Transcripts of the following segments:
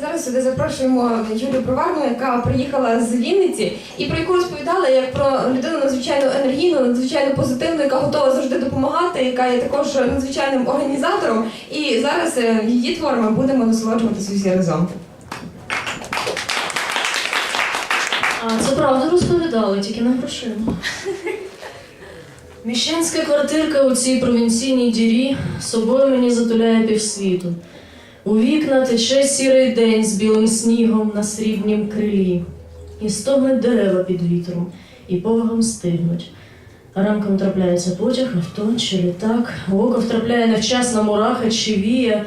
Зараз сюди запрошуємо Юлію Проварну, яка приїхала з Вінниці і про яку розповідала як про людину надзвичайно енергійну, надзвичайно позитивну, яка готова завжди допомагати, яка є також надзвичайним організатором. І зараз е, її творами будемо насолоджуватися всі разом. А це правда розповідали, тільки не грошима. Міщанська квартирка у цій провінційній дірі собою мені затуляє півсвіту. У вікна тече сірий день з білим снігом на срібнім крилі, і стогнуть дерева під вітром, і повагом стигнуть. Ранком трапляється потяг, авто чи літак, в око втрапляє невчасна мураха чи вія.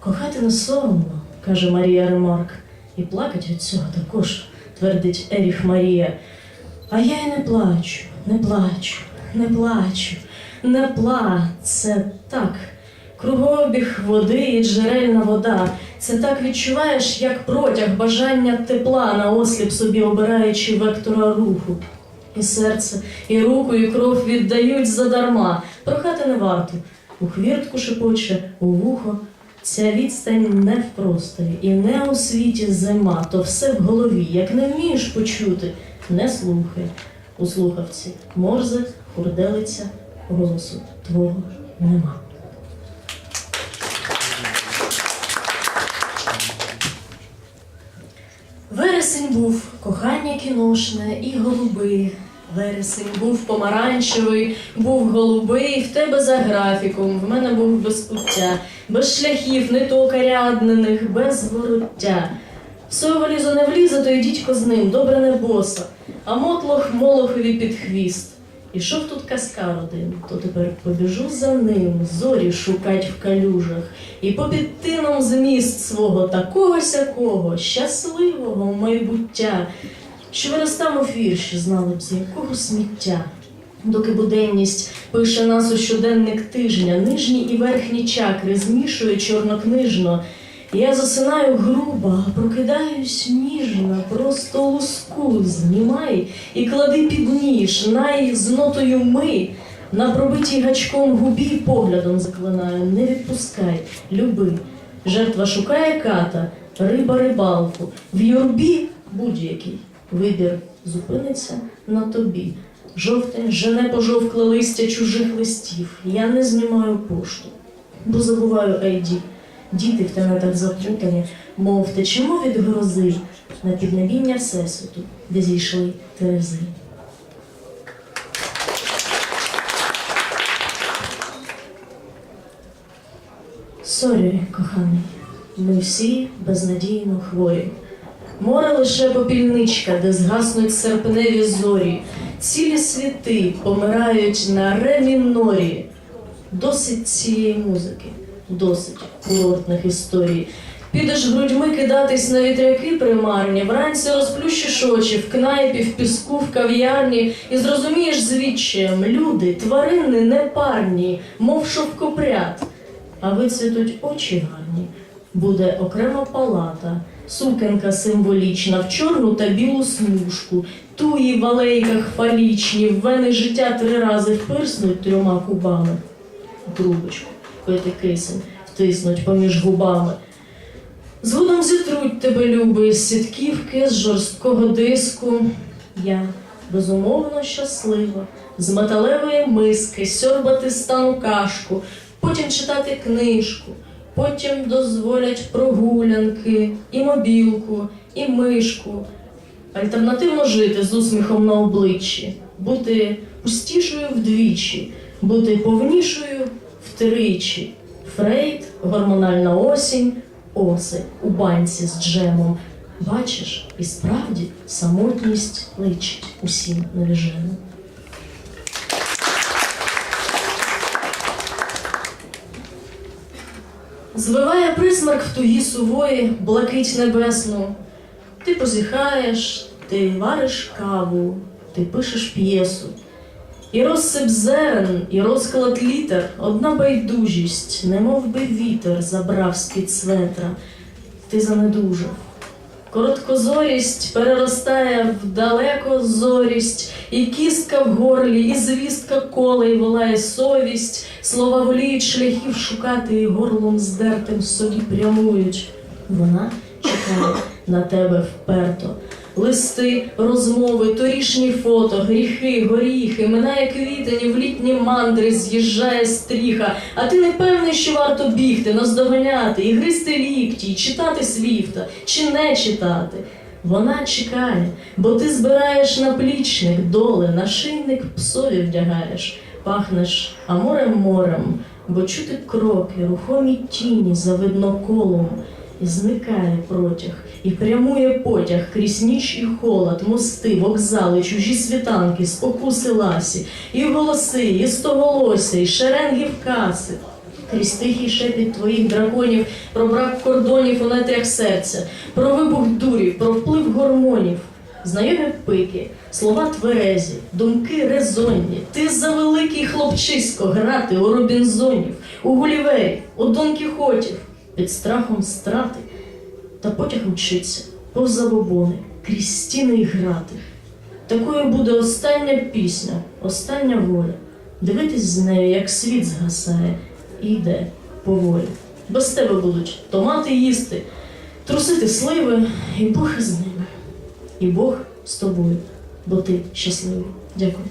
Кохати не соромно, каже Марія Ремарк, і плакать від цього також, твердить Еріх Марія. А я й не плачу, не плачу, не плачу, не пла. Це так. Кругообіг води і джерельна вода. Це так відчуваєш, як протяг бажання тепла на осліп собі обираючи вектора руху. І серце, і руку, і кров віддають задарма. Прохати не варто. У хвіртку шепоче, у вухо. Ця відстань не в просторі і не у світі зима, то все в голові. Як не вмієш почути, не слухай. У слухавці морзе, хурделиця, голосу твого нема. Вересень був кохання кіношне і голуби. Вересень був помаранчевий, був голубий, в тебе за графіком, в мене був без пуття, без шляхів, не токаряднених, без вороття. В свою валізу не влізе, то й дідько з ним, добре не боса, а мотлох молохові під хвіст. Ішов тут каскар один, то тепер побіжу за ним, зорі шукать в калюжах, і попід тином зміст свого такого сякого, щасливого майбуття, що виростам у вірші, знали б з якого сміття. Доки буденність пише нас у щоденник тижня, нижні і верхні чакри змішує чорнокнижно. Я засинаю грубо, прокидаюсь ніжно, просто луску знімай і клади під ніж, най з нотою ми. На пробитій гачком губі поглядом заклинаю, не відпускай, люби. Жертва шукає ката, риба рибалку, в юрбі будь-який. Вибір зупиниться на тобі. Жовтень жене пожовкле листя чужих листів. Я не знімаю пошту, бо забуваю айді. Діти в тенетах заплутані, мов течемо від грози на піднебіння всесвіту, де зійшли терези. Сорі, коханий, ми всі безнадійно хворі. Море лише попільничка, де згаснуть серпневі зорі. Цілі світи помирають на ре мінорі. Досить цієї музики, досить курортних історій. Підеш грудьми кидатись на вітряки примарні, вранці розплющиш очі в кнайпі, в піску, в кав'ярні, і зрозумієш звідчаєм люди, тварини непарні, мов шовкопряд. А вицвітуть очі гарні, буде окрема палата, сукенка символічна в чорну та білу смужку, туї в алейках фалічні, в вени життя три рази впирснуть трьома кубами. Трубочку, пити кисень, втиснуть поміж губами. Згодом зітруть тебе, люби, з сітківки, з жорсткого диску. Я безумовно щаслива, з металевої миски сьорбати стану кашку, потім читати книжку, потім дозволять прогулянки, і мобілку, і мишку. Альтернативно жити з усміхом на обличчі, бути пустішою вдвічі, бути повнішою втричі. Фрейд, гормональна осінь, оси у банці з джемом. Бачиш, і справді самотність личить усім навіженим. Звиває присмерк в тугі сувої, блакить небесну. Ти позіхаєш, ти вариш каву, ти пишеш п'єсу. І розсип зерен, і розклад літер, одна байдужість, немов би вітер забрав з-під светра. Ти занедужав. Короткозорість переростає в далекозорість, і кістка в горлі, і звістка колей волає совість, слова воліють шляхів шукати, і горлом здертим собі прямують. Вона чекає на тебе вперто. Листи, розмови, торішні фото, гріхи, горіхи, минає квітень, в літні мандри з'їжджає стріха, а ти не певний, що варто бігти, наздоганяти, і гризти лікті, і читати свіфта, чи не читати. Вона чекає, бо ти збираєш наплічник доле, нашийник псові вдягаєш, пахнеш аморем морем, бо чути кроки, рухомі тіні за видноколом, зникає протяг, і прямує потяг крізь ніч і холод, мости, вокзали, чужі світанки, спокуси ласі, і голоси, і стоголосся, і шеренги в каси. Крізь тихий шепіт твоїх драконів про брак кордонів у нетрях серця, про вибух дурів, про вплив гормонів. Знайомі пики, слова тверезі, думки резонні. Ти завеликий хлопчисько грати у Робінзонів, у Гулівері, у Дон Кіхотів, під страхом страти. Та потяг мчиться, повз забобони, крізь стіни й грати. Такою буде остання пісня, остання воля. Дивитись з нею, як світ згасає, і йде поволі. Без тебе будуть томати їсти, трусити сливи, і Бог із ними. І Бог з тобою, бо ти щасливий. Дякую.